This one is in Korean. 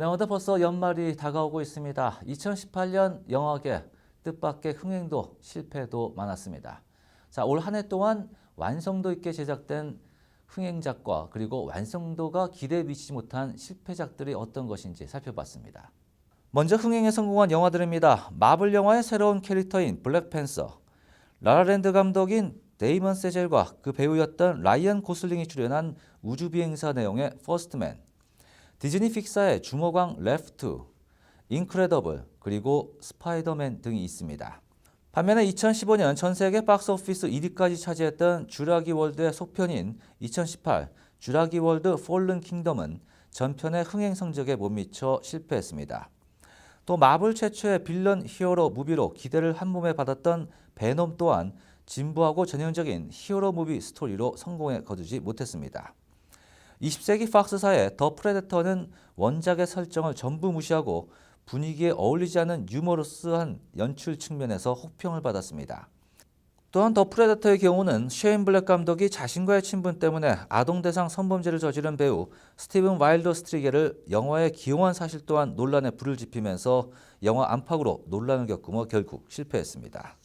네, 어느덧 벌써 연말이 다가오고 있습니다. 2018년 영화계 뜻밖의 흥행도 실패도 많았습니다. 자, 올 한 해 동안 완성도 있게 제작된 흥행작과 그리고 완성도가 기대에 미치지 못한 실패작들이 어떤 것인지 살펴봤습니다. 먼저 흥행에 성공한 영화들입니다. 마블 영화의 새로운 캐릭터인 블랙팬서, 라라랜드 감독인 데이먼 세젤과 그 배우였던 라이언 고슬링이 출연한 우주비행사 내용의 퍼스트맨, 디즈니 픽사의 주먹왕 레프트, 인크레더블, 그리고 스파이더맨 등이 있습니다. 반면에 2015년 전 세계 박스 오피스 1위까지 차지했던 주라기 월드의 속편인 2018 주라기 월드 폴른 킹덤은 전편의 흥행 성적에 못 미쳐 실패했습니다. 또 마블 최초의 빌런 히어로 무비로 기대를 한 몸에 받았던 베놈 또한 진부하고 전형적인 히어로 무비 스토리로 성공에 거두지 못했습니다. 20세기 팍스사의 더 프레데터는 원작의 설정을 전부 무시하고 분위기에 어울리지 않는 유머러스한 연출 측면에서 혹평을 받았습니다. 또한 더 프레데터의 경우는 쉐인 블랙 감독이 자신과의 친분 때문에 아동 대상 성범죄를 저지른 배우 스티븐 와일더 스트리게를 영화에 기용한 사실 또한 논란에 불을 지피면서 영화 안팎으로 논란을 겪으며 결국 실패했습니다.